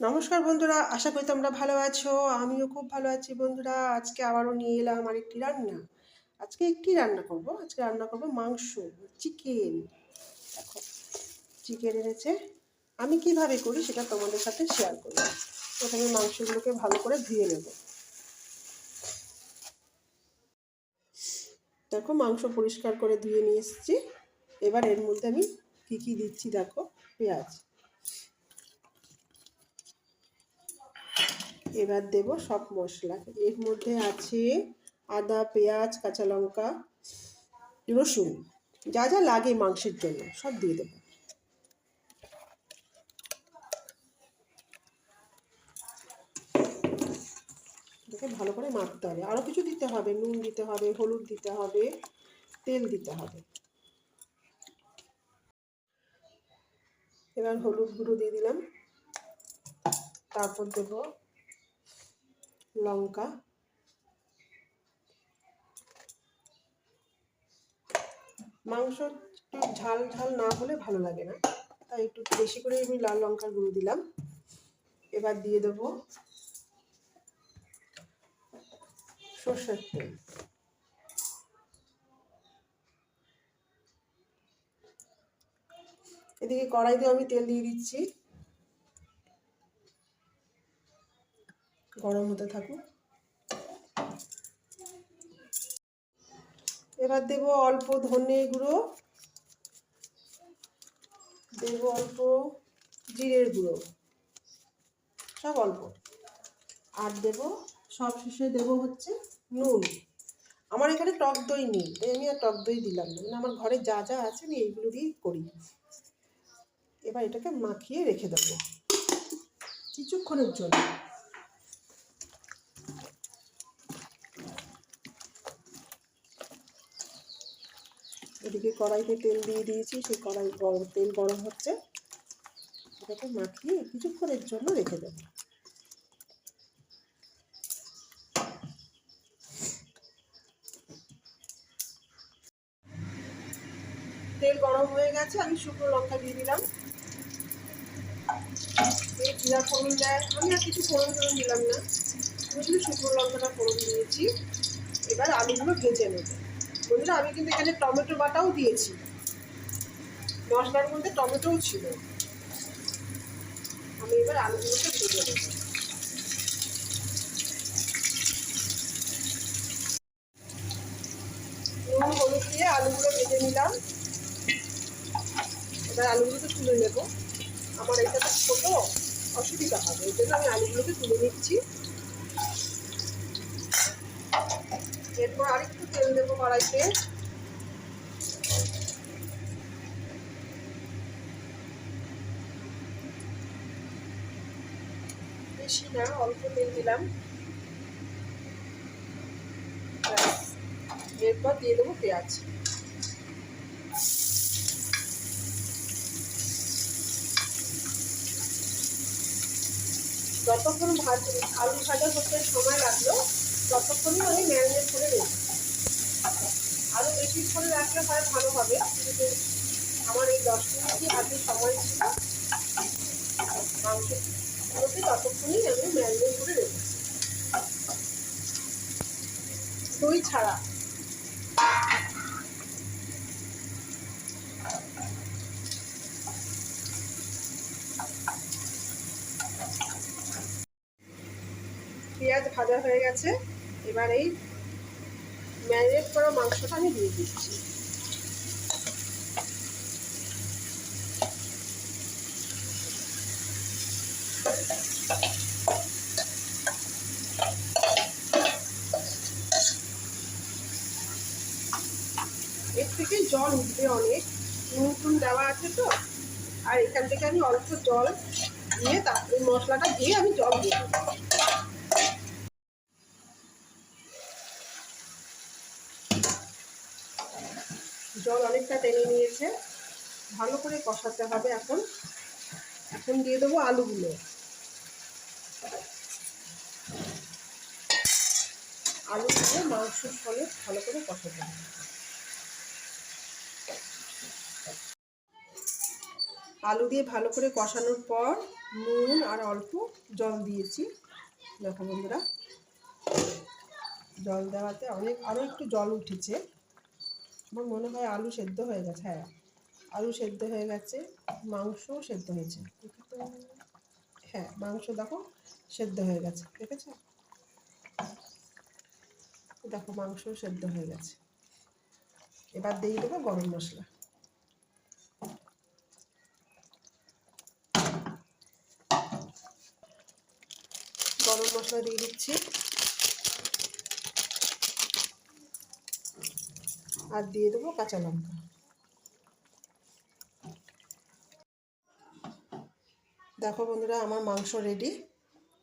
নমস্কার বন্ধুরা, আশা করি তোমরা ভালো আছো। আমিও খুব ভালো আছি বন্ধুরা। আজকে আবারও নিয়ে এলাম আর একটি রান্না। আজকে একটি রান্না করব। আজকে রান্না করব মাংস, চিকেন। দেখো, চিকেন এনেছে। আমি কীভাবে করি সেটা তোমাদের সাথে শেয়ার করব। প্রথমে মাংসগুলোকে ভালো করে ধুয়ে নেব। দেখো, মাংস পরিষ্কার করে ধুয়ে নিয়ে এসেছি। এবার এর মধ্যে আমি কী কী দিচ্ছি দেখো, পেঁয়াজ। এবার দেব সব মশলা। এর মধ্যে আছে আদা, পেঁয়াজ, কাঁচা লঙ্কা, রসুন। যা যা লাগে মাংসের জন্য, সব দিয়ে দেবো। ভালো করে মাখতে হবে। আরও কিছু দিতে হবে। নুন দিতে হবে, হলুদ দিতে হবে, তেল দিতে হবে। এবার হলুদ গুঁড়ো দিয়ে দিলাম। তারপর দেবো লঙ্কা। মাংস একটু ঝাল ঝাল না হলে ভালো লাগে না। তাই একটু বেশি করে আমি লাল লঙ্কার গুঁড়ো দিলাম। এবার দিয়ে দেবো সর্ষের তেল। এদিকে কড়াইতে আমি তেল দিয়ে দিচ্ছি। গরম হতে থাকুক। এবার দেব অল্প ধনে গুঁড়ো। দেব অল্প জিরের গুঁড়ো। সব অল্প। আর দেব, সব শেষে দেব হচ্ছে নুন। আমার এখানে টক দই নেই আমি আর টক দই দিলাম না। মানে আমার ঘরে যা যা আছে আমি এইগুলো দিয়েই করি। এবার এটাকে মাখিয়ে রেখে দেবো। কিছুক্ষণের জন্য। এদিকে কড়াইতে তেল দিয়ে দিয়েছি, সেই কড়াই গরম, তেল গরম হচ্ছে। এটাকে মাখিয়ে কিছুক্ষণের জন্য রেখে দেবো। তেল গরম হয়ে গেছে, আমি শুকনো লঙ্কা দিয়ে দিলাম। এই জিরা ফোড়ন দেয় আমি আর কিছু ফোড়ন টোড়ন দিলাম না। শুধু শুকনো লঙ্কাটা ফোড়ন দিয়েছি। এবার আলুগুলো ভেজে নেব। বন্ধুরা আমি কিন্তু এখানে টমেটো বাটাও দিয়েছি। মশলার মধ্যে টমেটোও ছিল। আমি এবার আলুগুলোকে ভেজে নেব। নুন, হলুদ দিয়ে আলুগুলো ভেজে নিলাম। এবার আলুগুলোকে তুলে নেব। আমার এটা তো ছোটো, অসুবিধা হবে। এই জন্য আমি আলুগুলোকে তুলে নিচ্ছি। এরপর আরেকটু তেল দেবো কড়াইতে। বেশি না, অল্প তেল দিলাম। এরপর দিয়ে দেবো পেঁয়াজ। যতক্ষণ ভাজ আলু ভাজা করতে সময় ততক্ষণই আমি ম্যারিনেট করে রেখে আরও বেশি করে রাখলে হয় ভালো হবে, কিন্তু আমার এই দশ মিনিটই হাতে সময় ছিল। মাংসগুলোকে ততক্ষণই আমি ম্যারিনেট করে রেখেছি দই ছাড়া। পেঁয়াজ ভাজা হয়ে গেছে। এবার এই ম্যারিনেট করা মাংসটা আমি দিয়ে দিচ্ছি। এর থেকে জল উঠবে অনেক, নুন টুন দেওয়া আছে তো, আর এখান থেকে আমি অল্প জল দিয়ে তারপরে মশলাটা দিয়ে আমি জল দিয়ে জল অনেকটা টেনে নিয়েছে। ভালো করে কষাতে হবে এখন। এখন দিয়ে দেবো আলুগুলো। আলুগুলো মাংসের ফলে ভালো করে কষাতে হবে। আলু দিয়ে ভালো করে কষানোর পর নুন আর অল্প জল দিয়েছি। দেখো বন্ধুরা, জল দেওয়াতে অনেক আরও একটু জল উঠেছে। আমার মনে হয় আলু সেদ্ধ হয়ে গেছে হ্যাঁ। আলু সেদ্ধ হয়ে গেছে মাংসও সেদ্ধ হয়েছে। হ্যাঁ মাংস দেখো সেদ্ধ হয়ে গেছে, দেখেছ? দেখো মাংস সেদ্ধ হয়ে গেছে। এবার দিয়ে দেবো গরম মশলা। গরম মশলা দিয়ে দিচ্ছি। আর দিয়ে দেবো কাঁচা লঙ্কা। দেখো বন্ধুরা, আমার মাংস রেডি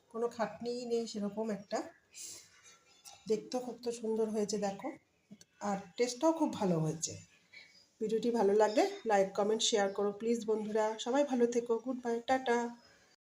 কোনো খাটনিই নেই সেরকম একটা। দেখতেও কত সুন্দর হয়েছে, দেখো। আর টেস্টটাও খুব ভালো হয়েছে। ভিডিওটি ভালো লাগলে লাইক কমেন্ট শেয়ার করো। প্লিজ বন্ধুরা, সবাই ভালো থেকো। Good bye tata.